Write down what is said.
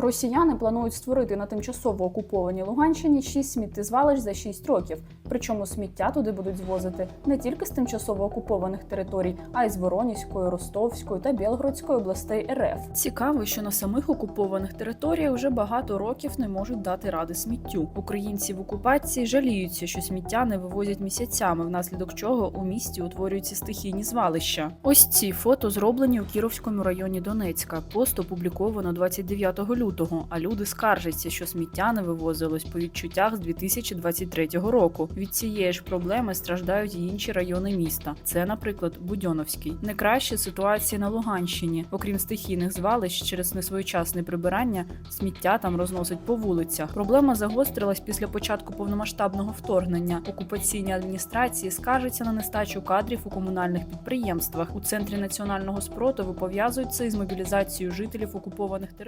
Росіяни планують створити на тимчасово окупованій Луганщині шість сміттєзвалищ за 6 років. Причому сміття туди будуть звозити не тільки з тимчасово окупованих територій, а й з Воронізької, Ростовської та Білгородської областей РФ. Цікаво, що на самих окупованих територіях вже багато років не можуть дати ради сміттю. Українці в окупації жаліються, що сміття не вивозять місяцями, внаслідок чого у місті утворюються стихійні звалища. Ось ці фото зроблені у Кіровському районі Донецька. Пост опубліковано 29 лютого. А люди скаржаться, що сміття не вивозилось по відчуттях з 2023 року. Від цієї ж проблеми страждають і інші райони міста. Це, наприклад, Будьоновський. Не краща ситуація на Луганщині. Окрім стихійних звалищ через несвоєчасне прибирання, сміття там розносить по вулицях. Проблема загострилась після початку повномасштабного вторгнення. Окупаційні адміністрації скаржаться на нестачу кадрів у комунальних підприємствах. У центрі національного спротиву пов'язують із мобілізацією жителів окупованих територій.